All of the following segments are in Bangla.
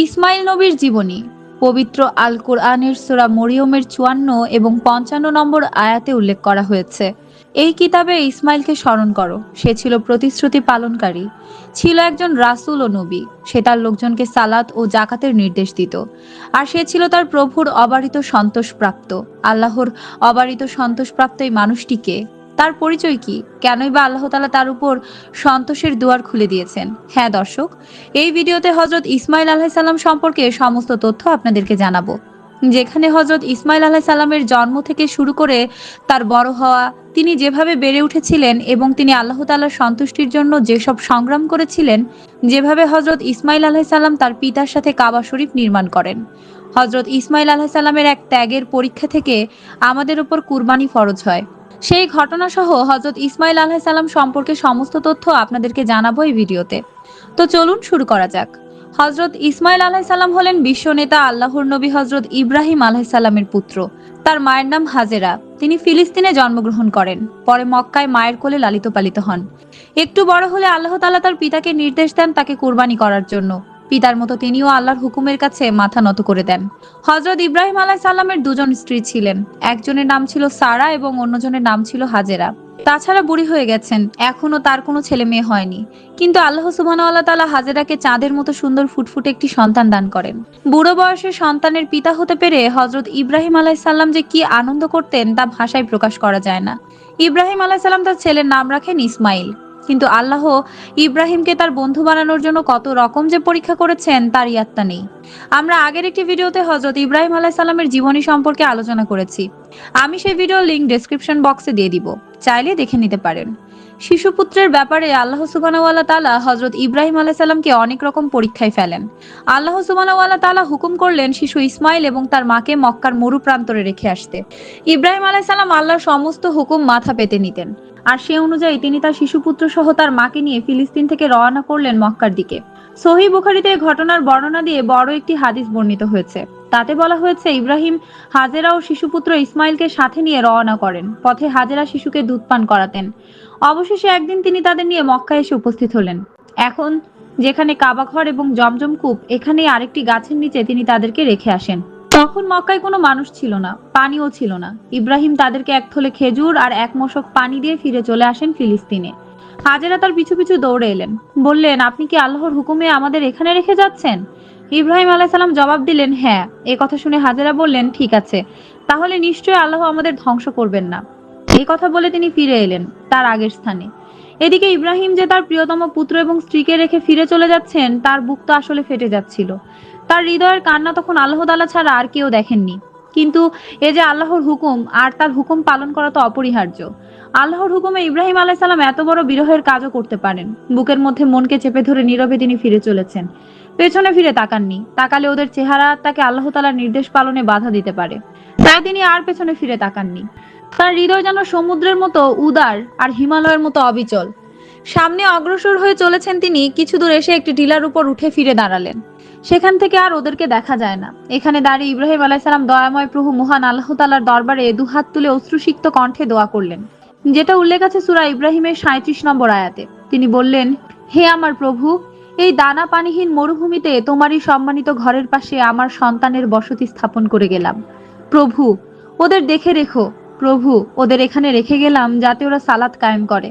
ইসমাইল নবীর জীবনী, পবিত্র আল কোরআনের সূরা মরিয়মের চুয়ান্ন এবং পঞ্চান্ন নম্বর আয়াতে উল্লেখ করা হয়েছে। এই কিতাবে ইসমাইলকে স্মরণ করো, সে ছিল প্রতিশ্রুতি পালনকারী, ছিল একজন রাসূল ও নবী, সে তার লোকজনকে সালাত ও জাকাতের নির্দেশ দিত, আর সে ছিল তার প্রভুর অবারিত সন্তোষপ্রাপ্ত, আল্লাহর অবারিত সন্তোষপ্রাপ্ত এই মানুষটিকে তার পরিচয় কি? কেনই বা আল্লাহ তালা তার উপর সন্তোষের দুয়ার খুলে দিয়েছেন? হ্যাঁ দর্শক, এই ভিডিওতে হজরত ইসমাইল আলাহিসাল্লাম সম্পর্কে সমস্ত তথ্য আপনাদেরকে জানাব। যেখানে হজরত ইসমাইল আলাহ সাল্লামের জন্ম থেকে শুরু করে তার বড় হওয়া, তিনি যেভাবে বেড়ে উঠেছিলেন এবং তিনি আল্লাহ তাল্লার সন্তুষ্টির জন্য যেসব সংগ্রাম করেছিলেন, যেভাবে হজরত ইসমাইল আলাহ সাল্লাম তার পিতার সাথে কাবা শরীফ নির্মাণ করেন। হজরত ইসমাইল আলাহ সাল্লামের এক ত্যাগের পরীক্ষা থেকে আমাদের উপর কুরবানি ফরজ হয়। সেই ঘটনা সহ হজরত ইসমাইল আলাহ সাল্লাম সম্পর্কে সমস্ত তথ্য আপনাদেরকে জানাব এই ভিডিওতে। তো চলুন শুরু করা যাক। হজরত ইসমাইল আলাহ সাল্লাম হলেন বিশ্ব নেতা আল্লাহর নবী হজরত ইব্রাহিম আলাহ সাল্লামের পুত্র। তার মায়ের নাম হাজেরা। তিনি ফিলিস্তিনে জন্মগ্রহণ করেন। পরে মক্কায় মায়ের কোলে লালিত পালিত হন। একটু বড় হলে আল্লাহ তাআলা তার পিতাকে নির্দেশ দেন তাকে কুরবানি করার জন্য। পিতার মতো তিনিও আল্লাহর হুকুমের কাছে মাথা নত করে দেন। হজরত ইব্রাহিম আলাহ সাল্লামের দুজন স্ত্রী ছিলেন। একজনের নাম ছিল সারা এবং অন্যজনের নাম ছিল হাজেরা। তাছাড়া বুড়ি হয়ে গেছেন। এখনও তার কোনো ছেলে মেয়ে হয়নি। কিন্তু আল্লাহ সুবহানাহু ওয়া তাআলা হাজেরাকে চাঁদের মতো সুন্দর ফুটফুটে একটি সন্তান দান করেন। বুড়ো বয়সে সন্তানের পিতা হতে পেরে হজরত ইব্রাহিম আলাইসাল্লাম যে কি আনন্দ করতেন তা ভাষায় প্রকাশ করা যায় না। ইব্রাহিম আলাইসাল্লাম তার ছেলের নাম রাখেন ইসমাইল। কিন্তু আল্লাহ ইব্রাহিমকে তার বন্ধু বানানোর জন্য কত রকম যে পরীক্ষা করেছেন, তার ইয়াত্তা নেই। আমরা আগের একটি ভিডিওতে হজরত ইব্রাহিম আলাইসাল্লামের জীবনী সম্পর্কে আলোচনা করেছি। আমি সেই ভিডিও লিঙ্ক ডেসক্রিপশন বক্সে দিয়ে দিব। চাইলে দেখে নিতে পারেন। শিশুপুত্রের ব্যাপারে আল্লাহ সুবানাওয়ালা তালা হজরত ইব্রাহিম আলাইসাল্লামকে অনেক রকম পরীক্ষায় ফেলেন। আল্লাহ সুবানাওয়ালা তালা হুকুম করলেন শিশু ইসমাইল এবং তার মাকে মক্কার মরু প্রান্তরে রেখে আসতে। ইব্রাহিম আলাইসাল্লাম আল্লাহর সমস্ত হুকুম মাথা পেতে নিতেন। আর সে অনুযায়ী তিনি তার শিশুপুত্র সহ তার মাকে নিয়ে ফিলিস্তিন থেকে রওনা করলেন মক্কার দিকে। সহি বুখারিতে ঘটনার বর্ণনা দিয়ে বড় একটি হাদিস বর্ণিত হয়েছে। তাতে বলা হয়েছে, ইব্রাহিম হাজেরা ও শিশুপুত্র ইসমাইলকে সাথে নিয়ে রওনা করেন, পথে হাজেরা শিশুকে দুধ পান করাতেন। অবশেষে একদিন তিনি তাদের নিয়ে মক্কা এসে উপস্থিত হলেন। এখন যেখানে কাবাঘর এবং জমজম কূপ এখানে আরেকটি গাছের নিচে তিনি তাদেরকে রেখে আসেন। তখন মক্কায় কোনো মানুষ ছিল না, পানিও ছিল না। ইব্রাহিম তাদেরকে এক থলে খেজুর আর এক মশক পানি দিয়ে ফিরে চলে আসেন ফিলিস্তিনে। হাজেরা তার পিছু পিছু দৌড়ে এলেন। বললেন, আপনি কি আল্লাহর হুকুমে আমাদের এখানে রেখে যাচ্ছেন? ইব্রাহিম আলাইসাল্লাম জবাব দিলেন হ্যাঁ। এ কথা শুনে হাজেরা বললেন, ঠিক আছে। তাহলে নিশ্চয়ই আল্লাহ আমাদের ধ্বংস করবেন না। এই কথা বলে তিনি ফিরে এলেন, তার আগের স্থানে। এদিকে ইব্রাহিম যে তার প্রিয়তম পুত্র এবং স্ত্রীকে রেখে ফিরে চলে যাচ্ছেন, তার বুক তো আসলে ফেটে যাচ্ছিল। তার হৃদয়ের কান্না তখন আল্লাহ তালা ছাড়া আর কেউ দেখেননি। কিন্তু এ যে আল্লাহর হুকুম আর তার হুকুম পালন করা তো অপরিহার্য। আল্লাহর হুকুমে ইব্রাহিম আলাইসাল্লাম এত বড় বিরহের কাজও করতে পারেন। বুকের মধ্যে মনকে চেপে ধরে নীরবে তিনি ফিরে চলেছেন। পেছনে ফিরে তাকাননি, তাকালে ওদের চেহারা তাকে আল্লাহ তালার নির্দেশ পালনে বাধা দিতে পারে। তাই তিনি আর পেছনে ফিরে তাকাননি। তার হৃদয় যেন সমুদ্রের মতো উদার আর হিমালয়ের মতো অবিচল। সামনে অগ্রসর হয়ে চলেছেন তিনি, কিছু দূর এসে একটি টিলার উপর উঠে ফিরে দাঁড়ালেন। সেখান থেকে আর ওদেরকে দেখা যায় না। এখানে দাঁড়িয়ে ইব্রাহিম আলাইসালাম দয়াময় প্রভু মহান আল্লাহ তালার দরবারে দুহাত তুলে অশ্রুসিক্ত কণ্ঠে দোয়া করলেন। যেটা উল্লেখ আছে সুরা ইব্রাহিমের সাঁত্রিশ নম্বর আয়াতে। তিনি বললেন, হে আমার প্রভু, এই দানা পানিহীন মরুভূমিতে তোমারই সম্মানিত ঘরের পাশে আমার সন্তানের বসতি স্থাপন করে গেলাম। প্রভু, ওদের দেখে রেখো প্রভু, ওদের এখানে রেখে গেলাম যাতে ওরা সালাত কায়েম করে।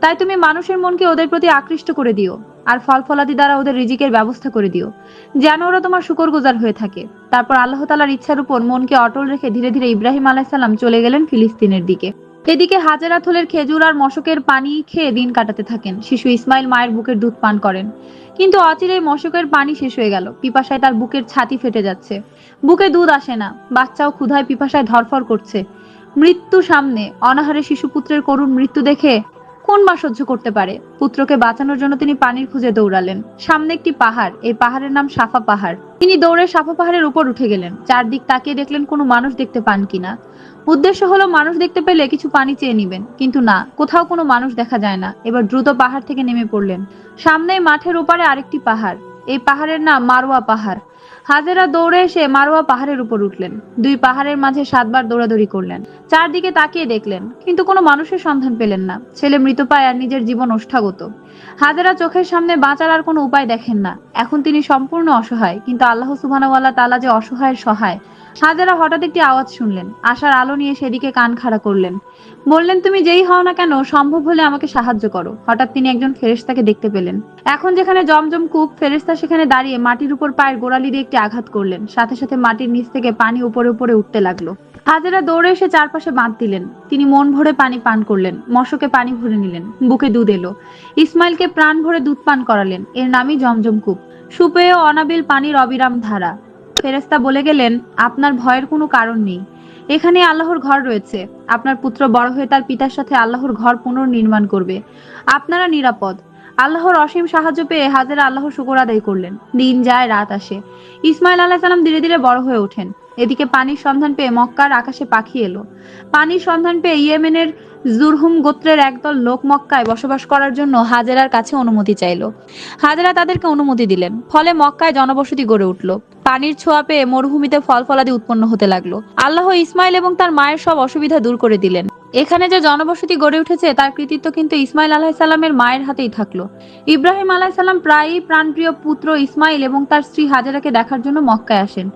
তাই তুমি মানুষের মনকে ওদের প্রতি আকৃষ্ট করে দিও, আর ফল ফলাদি দ্বারা ওদের রিজিকের ব্যবস্থা করে দিও, যেন ওরা তোমার শুকর গুজার হয়ে থাকে। তারপর আল্লাহ তালার ইচ্ছার উপর মনকে অটল রেখে ধীরে ধীরে ইব্রাহিম আলাইসাল্লাম চলে গেলেন ফিলিস্তিনের দিকে। এদিকে হাজারা থলের খেজুর আর মশকের পানি খেয়ে দিন কাটাতে থাকেন। শিশু ইসমাইল মায়ের বুকের দুধ পান করেন। কিন্তু অচিরেই মশকের পানি শেষ হয়ে গেল। পিপাসায় তার বুকের ছাতি ফেটে যাচ্ছে। বুকে দুধ আসে না। বাচ্চাও ক্ষুধায় পিপাসায় ধরফর করছে। মৃত্যু সামনে, অনাহারে শিশুপুত্রের করুণ মৃত্যু দেখে কোন মা সহ্য করতে পারে? পুত্রকে বাঁচানোর জন্য তিনি পানির খুঁজে দৌড়ালেন। সামনে একটি পাহাড়, এই পাহাড়ের নাম সাফা পাহাড়। তিনি দৌড়ে সাফা পাহাড়ের উপর উঠে গেলেন। চারদিক তাকিয়ে দেখলেন কোনো মানুষ দেখতে পান কিনা। উদ্দেশ্য হলো মানুষ দেখতে পেলে কিছু পানি চেয়ে নিবেন। কিন্তু না, কোথাও কোনো মানুষ দেখা যায় না। এবার দ্রুত পাহাড় থেকে নেমে পড়লেন। সামনে মাঠের ওপারে আরেকটি পাহাড়। এই পাহাড়ের নাম মারোয়া পাহাড়। হাজেরা দৌড়ে এসে মারোয়া পাহাড়ের উপর উঠলেন। দুই পাহাড়ের মাঝে সাতবার দৌড়াদৌড়ি করলেন। চারদিকে তাকিয়ে দেখলেন, কিন্তু কোনো মানুষের সন্ধান পেলেন না। ছেলে মৃত পায় আর নিজের জীবন ওষ্ঠাগত। হাজেরা চোখের সামনে বাঁচার আর কোনো উপায় দেখেন না। এখন তিনি সম্পূর্ণ অসহায়, কিন্তু আল্লাহ সুবহানাহু তালা যে অসহায়ের সহায় হাজেরা হঠাৎ একটি আওয়াজ শুনলেন। আশার আলো নিয়ে সেদিকে কান খাড়া করলেন। বললেন, তুমি যেই হও না কেন, সম্ভব হলে আমাকে সাহায্য করো। হঠাৎ তিনি একজন ফেরেশতাকে দেখতে পেলেন। এখন যেখানে জমজম কূপ, ফেরেশতা সেখানে দাঁড়িয়ে মাটির উপর পায়ের গোড়ালি দিয়ে একটি আঘাত করলেন। সাথে সাথে মাটির নিচ থেকে পানি উপরে উপরে উঠতে লাগল। হাজেরা দৌড়ে এসে চারপাশে বাঁধ দিলেন। তিনি মন ভরে পানি পান করলেন। মশকে পানি ভরে নিলেন। বুকে দুধ এলো। ইসমাইলকে প্রাণ ভরে দুধ পান করালেন। এর নামই জমজম কূপ। সুপেয় অনাবিল পানির অবিরাম ধারা। ফেরেশতা বলে গেলেন, আপনার ভয়ের কোনো কারণ নেই। এখানে আল্লাহর ঘর রয়েছে। আপনার পুত্র বড় হয়ে তার পিতার সাথে আল্লাহর ঘর পুনর্নির্মাণ করবে। আপনারা নিরাপদ। আল্লাহর অসীম সাহায্য পেয়ে হাজেরা আল্লাহর শুকর আদায় করলেন। দিন যায়, রাত আসে। ইসমাইল আলাহ সালাম ধীরে ধীরে বড় হয়ে ওঠেন। এদিকে পানির সন্ধান পেয়ে মক্কার আকাশে পাখি এলো। পানির সন্ধান পেয়ে ইয়েমেনের জুরহুম গোত্রের একদল লোক মক্কায় বসবাস করার জন্য হাজেরার কাছে অনুমতি চাইলো। হাজেরা তাদেরকে অনুমতি দিলেন। ফলে মক্কায় জনবসতি গড়ে উঠল। পানির ছোঁয়া পেয়ে মরুভূমিতে ফল ফলাদি উৎপন্ন হতে লাগল। আল্লাহ ইসমাইল এবং তার মায়ের সব অসুবিধা দূর করে দিলেন। এখানে যে জনবসতি গড়ে উঠেছে, তার কৃতিত্ব কিন্তু ইসমাইল আলাহিসাল্লামের মায়ের হাতেই থাকল। ইব্রাহিম আলাহিসাল্লাম প্রায়ই প্রাণপ্রিয় পুত্র ইসমাইল এবং তার স্ত্রী হাজেরাকে দেখার জন্য মক্কায় আসেন।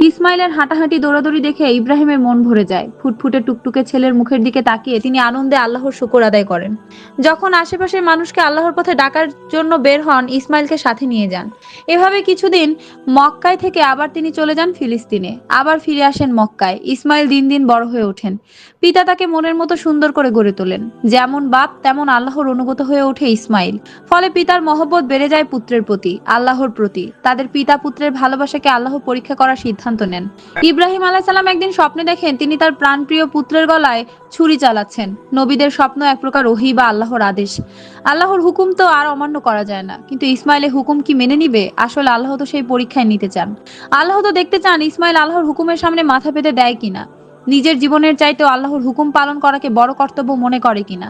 ইসমাইলের হাঁটাহাঁটি দৌড়াদৌড়ি দেখে ইব্রাহিমের মন ভরে যায়। ফুটফুটে টুকটুকে ছেলের মুখের দিকে তাকিয়ে তিনি আনন্দে আল্লাহর শুকর আদায় করেন। যখন আশেপাশের মানুষকে আল্লাহর পথে ডাকার জন্য বের হন, ইসমাইলকে সাথে নিয়ে যান। এভাবে কিছুদিন মক্কায় থেকে আবার তিনি চলে যান ফিলিস্তিনে। আবার ফিরে আসেন মক্কায়। ইসমাইল দিন দিন বড় হয়ে ওঠেন। পিতা তাকে মনের মতো সুন্দর করে গড়ে তোলেন। যেমন বাপ, তেমন আল্লাহর অনুগত হয়ে ওঠে ইসমাইল। ফলে পিতার মহব্বত বেড়ে যায় পুত্রের প্রতি, আল্লাহর প্রতি। তাদের পিতা পুত্রের ভালোবাসাকে আল্লাহ পরীক্ষা করার সিদ্ধান্ত নেন। ইব্রাহিম আলাহিসাল্লাম একদিন স্বপ্নে দেখেন তিনি তার প্রাণপ্রিয় পুত্রের গলায় ছুরি চালাচ্ছেন। নবীদের স্বপ্ন এক প্রকার ওহি বা আল্লাহর আদেশ। আল্লাহর হুকুম তো আর অমান্য করা যায় না। কিন্তু ইসমাইলের হুকুম কি মেনে নিবে? আসলে আল্লাহ তো সেই পরীক্ষায় নিতে চান। আল্লাহ তো দেখতে চান ইসমাইল আল্লাহর হুকুমের সামনে মাথা পেতে দেয় কিনা। নিজের জীবনের চাইতেও আল্লাহর হুকুম পালন করাকে বড় কর্তব্য মনে করে কিনা?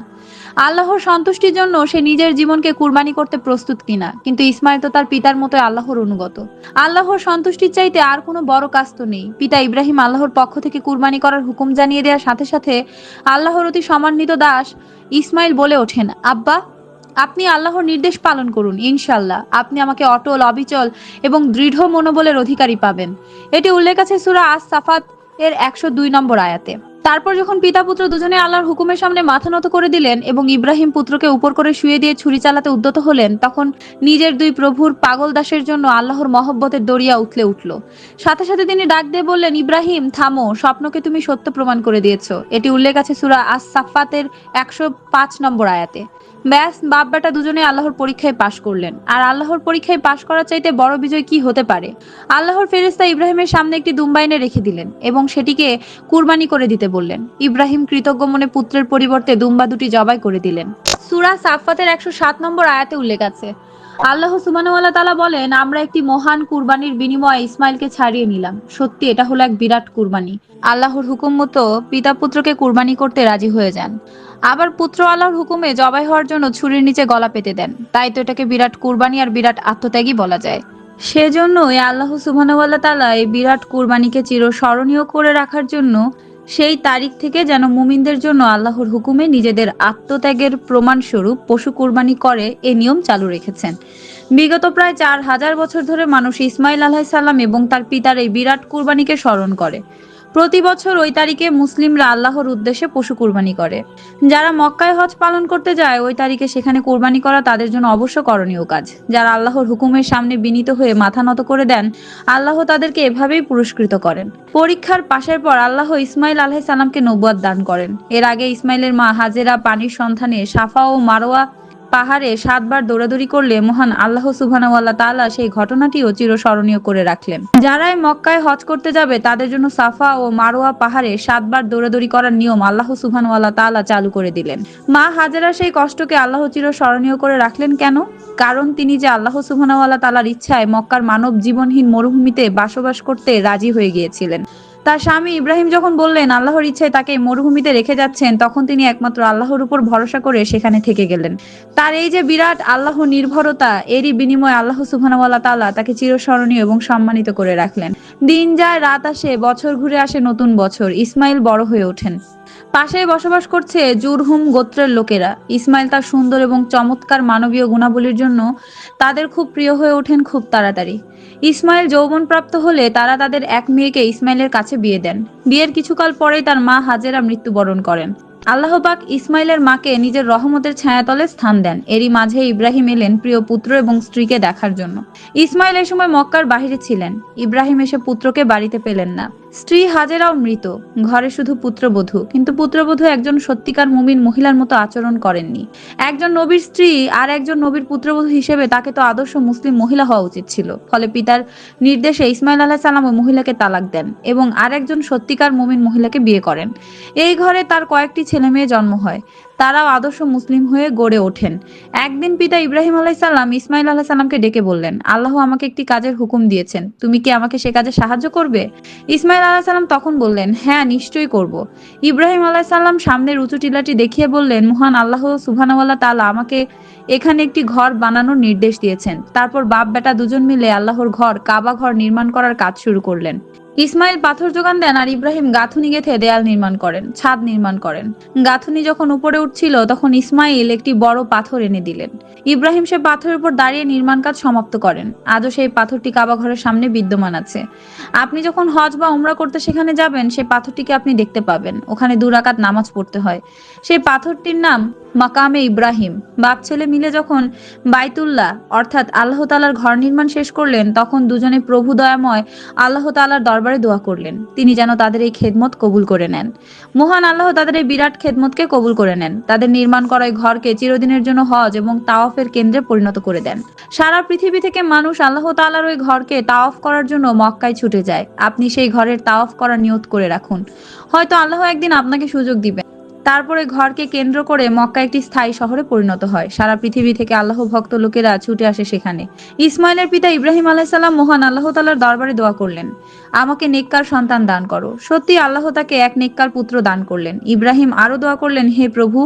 আল্লাহর সন্তুষ্টির জন্য সে নিজের জীবনকে কুরবানি করতে প্রস্তুত কিনা? কিন্তু ইসমাইল তো তার পিতার মতো আল্লাহর অনুগত। আল্লাহর সন্তুষ্টির চাইতে আর কোনো বড় কাজ তো নেই। পিতা ইব্রাহিম আল্লাহর পক্ষ থেকে কুরবানি করার হুকুম জানিয়ে দেওয়ার সাথে সাথে আল্লাহর অতি সম্মানিত দাস ইসমাইল বলে ওঠেন, আব্বা, আপনি আল্লাহর নির্দেশ পালন করুন ইনশাল্লাহ আপনি আমাকে অটল, অবিচল এবং দৃঢ় মনোবলের অধিকারী পাবেন। এটি উল্লেখ আছে সুরা আস সাফাত এর একশো দুই নম্বর আয়াতে। তারপর যখন পিতা পুত্র দুজনে আল্লাহর হুকুমের সামনে মাথা নত করে দিলেন এবং ইব্রাহিম পুত্রকে উপর করে শুয়ে দিয়ে ছুরি চালাতে উদ্যত হলেন, তখন নিজের দুই প্রভুর পাগল দাসের জন্য আল্লাহর মহব্বতের দরিয়া উথলে উঠল। সাথে সাথে তিনি ডাক দিয়ে বললেন, ইব্রাহিম, থামো, স্বপ্নকে তুমি সত্য প্রমাণ করে দিয়েছ। এটি উল্লেখ আছে সুরা আস সাফাতের একশো পাঁচ নম্বর আয়াতে। ব্যাস বাপ বেটা দুজনে আল্লাহর পরীক্ষায় পাশ করলেন। আর আল্লাহর পরীক্ষায় পাশ করার চাইতে বড় বিজয় কি হতে পারে? আল্লাহর ফেরিস্তা ইব্রাহিমের সামনে একটি দুম্বাইনে রেখে দিলেন এবং সেটিকে কুরবানি করে দিতে বললেন। ইব্রাহিম কৃতজ্ঞ মনে পুত্রের পরিবর্তে দুম্বা দুটি জবাই করে দিলেন। সুরা সাফাতের একশো সাত নম্বর আয়াতে উল্লেখ আছে আল্লাহ সুবানুয়াল্লাহ তালা বলেন, আমরা একটি মহান কুরবানির বিনিময়ে ইসমাইলকে ছাড়িয়ে নিলাম। সত্যি, এটা হলো এক বিরাট কুরবানি। আল্লাহর হুকুম মতো পিতা পুত্রকে কুরবানি করতে রাজি হয়ে যান। আবার পুত্র আল্লাহর হুকুমে জবাই হওয়ার জন্য ছুরির নিচে গলা পেতে দেন। তাই তো এটাকে বিরাট কুরবানি আর বিরাট আত্মত্যাগী বলা যায়। সেজন্যই আল্লাহ সুবহানাহু তাআলা এই বিরাট কুরবানিকে চিরস্মরণীয় করে রাখার জন্য সেই তারিখ থেকে যেন মুমিনদের জন্য আল্লাহর হুকুমে নিজেদের আত্মত্যাগের প্রমাণস্বরূপ পশু কুরবানি করে এ নিয়ম চালু রেখেছেন। বিগত প্রায় চার হাজার বছর ধরে মানুষ ইসমাইল আলাহিসাল্লাম এবং তার পিতার এই বিরাট কুরবানিকে স্মরণ করে। প্রতি বছর ওই তারিখে মুসলিমরা আল্লাহর উদ্দেশ্যে পশু কুরবানি করে। যারা মক্কায় হজ পালন করতে যায়, ওই তারিখে সেখানে কোরবানি করা তাদের জন্য অবশ্য করণীয় কাজ। যারা আল্লাহর হুকুমের সামনে বিনীত হয়ে মাথা নত করে দেন, আল্লাহ তাদেরকে এভাবেই পুরস্কৃত করেন। পরীক্ষার পাশের পর আল্লাহ ইসমাইল আলাহ সালামকে নবুয়াদ দান করেন। এর আগে ইসমাইলের মা হাজেরা পানির সন্ধানে সাফা ও মারোয়া পাহাড়ে সাতবার দৌড়াদৌড়ি করলে মহান আল্লাহ সুবহানাহু তাআলা সেই ঘটনাটিও চিরস্মরণীয় করে রাখলেন। যারাই মক্কায় হজ করতে যাবে, তাদের জন্য সাফা ও মারোয়া পাহাড়ে সাতবার দৌড়াদৌড়ি করার নিয়ম আল্লাহ সুবহানাহু তাআলা চালু করে দিলেন। মা হাজেরা সেই কষ্টকে আল্লাহ চিরস্মরণীয় করে রাখলেন কেন? কারণ তিনি যে আল্লাহ সুবহানাহু তাআলার ইচ্ছায় মক্কার মানব জীবনহীন মরুভূমিতে বসবাস করতে রাজি হয়ে গিয়েছিলেন। তার স্বামী ইব্রাহিম যখন বললেন, আল্লাহর ইচ্ছায় তাকে মরুভূমিতে রেখে যাচ্ছেন, তখন তিনি একমাত্র আল্লাহর উপর ভরসা করে সেখানে থেকে গেলেন। তার এই যে বিরাট আল্লাহ নির্ভরতা, এরই বিনিময়ে আল্লাহ সুবহানাহু তালা তাকে চিরস্মরণীয় এবং সম্মানিত করে রাখলেন। দিন যায়, রাত আসে, বছর ঘুরে আসে নতুন বছর। ইসমাইল বড় হয়ে ওঠেন। পাশেই বসবাস করছে জুরহুম গোত্রের লোকেরা। ইসমাইল তার সুন্দর এবং চমৎকার মানবীয় গুণাবলীর জন্য তাদের খুব প্রিয় হয়ে ওঠেন খুব তাড়াতাড়ি। ইসমাইল যৌবনপ্রাপ্ত হলে তারা তাদের এক মেয়েকে ইসমাইলের কাছে বিয়ে দেন। বিয়ের কিছুকাল পরেই তার মা হাজেরা মৃত্যুবরণ করেন। আল্লাহ পাক ইসমাইলের মাকে নিজের রহমতের ছায়াতলে স্থান দেন। এরই মাঝে ইব্রাহিম এলেন প্রিয় পুত্র এবং স্ত্রীকে দেখার জন্য। ইসমাইল এ সময় মক্কার বাহিরে ছিলেন। ইব্রাহিম এসে পুত্রকে বাড়িতে পেলেন না। স্ত্রী হাজেরাও মৃত। ঘরে শুধু পুত্রবধূ। কিন্তু পুত্রবধূ একজন সত্যিকার মুমিন মহিলার মতো আচরণ করেননি। একজন নবীর স্ত্রী আর একজন নবীর পুত্রবধূ হিসেবে তাকে তো আদর্শ মুসলিম মহিলা হওয়া উচিত ছিল। ফলে পিতার নির্দেশে ইসমাইল আল্লাহ সালাম মহিলাকে তালাক দেন এবং আরেকজন সত্যিকার মুমিন মহিলাকে বিয়ে করেন। এই ঘরে তার কয়েকটি ছেলে মেয়ে জন্ম হয়। তারাও আদর্শ মুসলিম হয়ে গড়ে ওঠেন। একদিন পিতা ইব্রাহিম আলাহ সাল্লাম ইসমাইল আলাহ সাল্লামকে ডেকে বললেন, আল্লাহ আমাকে একটি কাজের হুকুম দিয়েছেন, তুমি কি আমাকে সে কাজে সাহায্য করবে? ইসমাইল আলাহ সাল্লাম তখন বললেন হ্যাঁ নিশ্চয়ই করব। ইব্রাহিম আলাহ সাল্লাম সামনের উঁচু টিলাটি দেখিয়ে বললেন, মহান আল্লাহ সুবহানাওয়াল্লাহ তালা আমাকে এখানে একটি ঘর বানানোর নির্দেশ দিয়েছেন। তারপর বাপ বেটা দুজন মিলে আল্লাহর ঘর, কাবা ঘর নির্মাণ করার কাজ শুরু করলেন। ইসমাইল পাথর যোগান দেন আর ইব্রাহিম গাঁথুনি গেথে দেয়াল নির্মাণ করেন, ছাদ নির্মাণ করেন। গাঁথুনি যখন উপরে উঠছিল, তখন ইসমাইল একটি বড় পাথর এনে দিলেন। ইব্রাহিম সে পাথরের উপর দাঁড়িয়ে নির্মাণ কাজ সমাপ্ত করেন। আজও সেই পাথরটি কাবা ঘরের সামনে বিদ্যমান আছে। আপনি যখন হজ বা উমরা করতে সেখানে যাবেন সেই পাথরটিকে আপনি দেখতে পাবেন। ওখানে দুরাকাত নামাজ পড়তে হয়। সেই পাথরটির নাম মাকামে ইব্রাহিম। বাপ ছেলে মিলে যখন বাইতুল্লাহ, অর্থাৎ আল্লাহ তালার ঘর নির্মাণ শেষ করলেন, তখন দুজনে প্রভু দয়াময় আল্লাহ তালার দরবারে দোয়া করলেন। তিনি যেন তাদের এই খেদমত কবুল করে নেন। মহান আল্লাহ তাদের এই বিরাট খেদমতকে কবুল করে নেন। তাদের নির্মাণ করা এই ঘরকে চিরদিনের জন্য হজ এবং তাওয়াফের কেন্দ্রে পরিণত করে দেন। সারা পৃথিবী থেকে মানুষ আল্লাহ তালার ওই ঘরকে তাওয়াফ করার জন্য মক্কায় ছুটে যায়। আপনি সেই ঘরের তাওয়াফ করার নিয়ত করে রাখুন। হয়তো আল্লাহ একদিন আপনাকে সুযোগ দিবেন। তারপরে ঘরকে কেন্দ্র করে মক্কা একটি স্থায়ী শহরে পরিণত হয়। সারা পৃথিবী থেকে আল্লাহ ভক্ত লোকেরা ছুটে আসে সেখানে। ইসমাইলের পিতা ইব্রাহিম আলাইসাল্লাম মহান আল্লাহ তালার দরবারে দোয়া করলেন, আমাকে নেককার সন্তান দান করো। সত্যি আল্লাহ তাকে এক নেককার পুত্র দান করলেন। ইব্রাহিম আরও দোয়া করলেন, হে প্রভু,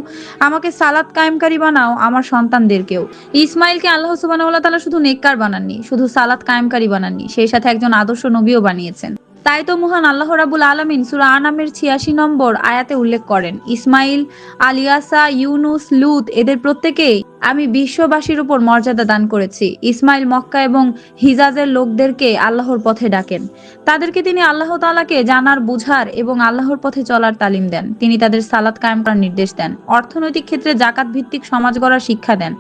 আমাকে সালাত কায়েমকারী বানাও, আমার সন্তানদেরকেও। ইসমাইলকে আল্লাহ সুবাহ তালা শুধু নেককার বানাননি, শুধু সালাত কায়েমকারী বানাননি, সেই সাথে একজন আদর্শ নবীও বানিয়েছেন। তাই তো মহান আল্লাহ রাবুল আলমিন সুরা আনামের ছিয়াশি নম্বর আয়াতে উল্লেখ করেন, ইসমাইল, আলিয়াসা, ইউনুস, লুত, এদের প্রত্যেকেই আমি বিশ্ববাসীর উপর মর্যাদা দান করেছি। ইসমাইল মক্কা এবং হিজাজের লোকদেরকে আল্লাহর পথে ডাকেন। তাদেরকে তিনি আল্লাহ তালাকে জানার, বুঝার এবং আল্লাহর পথে চলার তালিম দেন। তিনি তাদের সালাত কায়েম করার নির্দেশ দেন। অর্থনৈতিক ক্ষেত্রে জাকাত ভিত্তিক সমাজ গড়ার শিক্ষা দেন।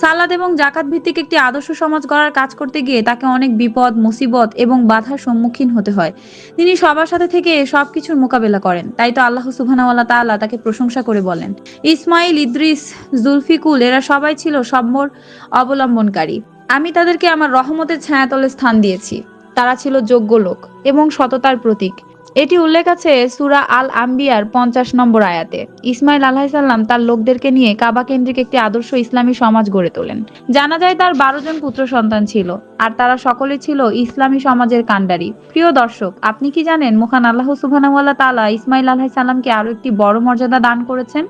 সালাদ এবং জাকাত ভিত্তিক একটি আদর্শ সমাজ গড়ার কাজ করতে গিয়ে তাকে অনেক বিপদ, মুসিবত এবং বাধার সম্মুখীন হতে হয়। তিনি সবার সাথে থেকে সবকিছুর মোকাবেলা করেন। তাই তো আল্লাহ সুবহানাহু তাআলা তাকে প্রশংসা করে বলেন। ইসমাইল ইদ্রিস, জুলফিকুল, এরা সবাই ছিল সম্মর অবলম্বনকারী। আমি তাদেরকে আমার রহমতের ছায়াতলে স্থান দিয়েছি। তারা ছিল যোগ্য লোক এবং সততার প্রতীক। এটি উল্লেখ আছে সুরা আল আম্বিয়ার পঞ্চাশ নম্বর আয়াতে। ইসমাইল আলাহিসাল্লাম তার লোকদেরকে নিয়ে কাবা কেন্দ্রিক একটি আদর্শ ইসলামী সমাজ গড়ে তোলেন। জানা যায় তার বারো জন পুত্র সন্তান ছিল, আর তারা সকলে ছিল ইসলামী সমাজের কাণ্ডারি। প্রিয় দর্শক, আপনি কি জানেন মুখান আল্লাহ সুবাহ তালা ইসমাইল আলাহিসাল্লামকে আরও একটি বড় মর্যাদা দান করেছেন?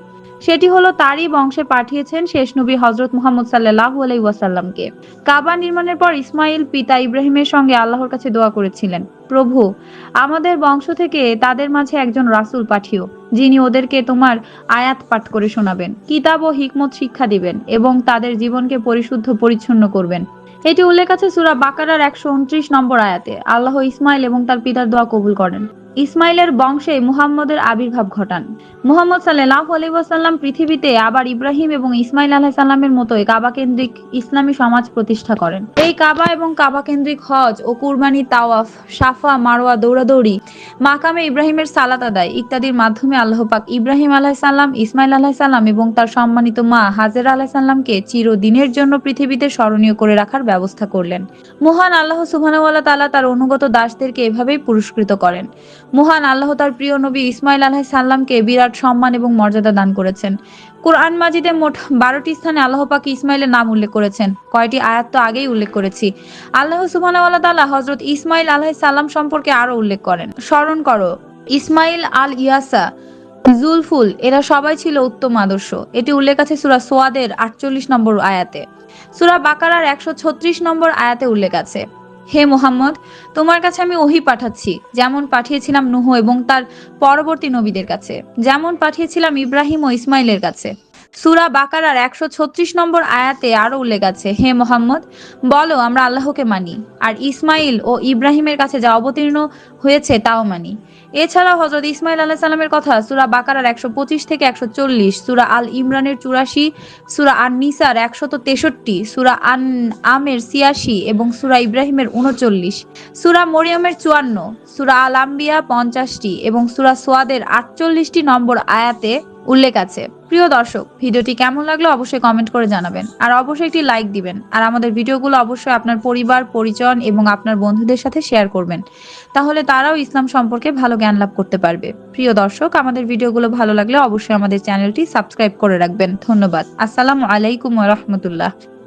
সেটি হলো তারই বংশে পাঠিয়েছেন শেষ নবী হজরত মুহাম্মদ সাল্লাহ আলাই ওয়াসাল্লামকে। কাবা নির্মাণের পর ইসমাইল পিতা ইব্রাহিমের সঙ্গে আল্লাহর কাছে দোয়া করেছিলেন, প্রভু, আমাদের বংশ থেকে তাদের মাঝে একজন রাসূল পাঠিও, যিনি ওদেরকে তোমার আয়াত পাঠ করে শোনাবেন, কিতাব ও হিকমত শিক্ষা দিবেন এবং তাদের জীবনকে পরিশুদ্ধ পরিচ্ছন্ন করবেন। এটি উল্লেখ আছে সুরা বাকারার একশো উনত্রিশ নম্বর আয়াতে। আল্লাহ ইসমাইল এবং তার পিতার দোয়া কবুল করেন। ইসমাইলের বংশে মুহাম্মদের আবির্ভাব ঘটান। মুহাম্মদ সাল্লাহ আলাইসাল্লাম পৃথিবীতে আবার ইব্রাহিম এবং ইসমাইল আলাহ সাল্লামের মতোই কাবা কেন্দ্রিক ইসলামী সমাজ প্রতিষ্ঠা করেন। এই কাবা এবং কাবা কেন্দ্রিক হজ ও কুরবানি তাওয়াফ সাফা মারোয়া, দৌড়াদৌড়ি, মাকামে ইব্রাহিমের সালাত আদায় ইত্যাদির মাধ্যমে আল্লাহ পাক ইব্রাহিম আলাহ সাল্লাম ইসমাইল আলাহ সাল্লাম এবং তার সম্মানিত মা হাজের আলাহ সাল্লামকে চিরদিনের জন্য পৃথিবীতে স্মরণীয় করে রাখার ব্যবস্থা করলেন। মহান আল্লাহ সুবহানাহু তালা তার অনুগত দাসদেরকে এভাবেই পুরস্কৃত করেন। মহান আল্লাহ তার প্রিয় নবী ইসমাইল আলাহ সাল্লামকে বিরাট সম্মান এবং মর্যাদা দান করেছেন। কোরআন মাজিদে মোট বারোটি স্থানে আল্লাহ পাক ইসমাইলের নাম উল্লেখ করেছেন। কয়টি আয়াত তো আগেই উল্লেখ করেছি। আল্লাহ সুবহানাহু তাআলা হযরত ইসমাইল আলাইহিস সালাম সম্পর্কে আরও উল্লেখ করেন। স্মরণ করো, ইসমাইল আল ইয়াসা, জুলফুল, এরা সবাই ছিল উত্তম আদর্শ। এটি উল্লেখ আছে সুরা সোয়াদের আটচল্লিশ নম্বর আয়াতে। সুরা বাকারার একশো ছত্রিশ নম্বর আয়াতে উল্লেখ আছে। হে মোহাম্মদ, তোমার কাছে আমি ওহি পাঠাচ্ছি, যেমন পাঠিয়েছিলাম নুহ এবং তার পরবর্তী নবীদের কাছে, যেমন পাঠিয়েছিলাম ইব্রাহিম ও ইসমাইলের কাছে। সুরা বাকারার একশো ছত্রিশ নম্বর আয়াতে আরও উল্লেখ আছে, হে মোহাম্মদ, বলো আমরা আল্লাহকে মানি, আর ইসমাইল ও ইব্রাহিমের কাছে যা অবতীর্ণ হয়েছে তাও মানি। এছাড়াও হজরত ইসমাইল আল্লাহ সাল্লামের কথা, সুরা বাকারার একশো পঁচিশ থেকে একশো চল্লিশ, সুরা আল ইমরানের চুরাশি, সুরা আন নিসার একশত তেষট্টি, সুরা আন আমের ছিয়াশি এবং সুরা ইব্রাহিমের উনচল্লিশ সুরা মরিয়মের চুয়ান্ন, সুরা আল আম্বিয়া পঞ্চাশটি এবং সুরা সোয়াদের আটচল্লিশটি নম্বর আয়াতে উল্লেখ আছে। প্রিয় দর্শক, ভিডিওটি কেমন লাগল অবশ্যই কমেন্ট করে জানাবেন। আর অবশ্যই একটি লাইক দিবেন। আর আমাদের ভিডিওগুলো অবশ্যই আপনার পরিবার, পরিজন এবং আপনার বন্ধুদের সাথে শেয়ার করবেন। তাহলে তারাও ইসলাম সম্পর্কে ভালো জ্ঞান লাভ করতে পারবে। প্রিয় দর্শক, আমাদের ভিডিওগুলো ভালো লাগলে অবশ্যই আমাদের চ্যানেলটি সাবস্ক্রাইব করে রাখবেন। ধন্যবাদ। আসসালামু আলাইকুম রহমতুল্লাহ।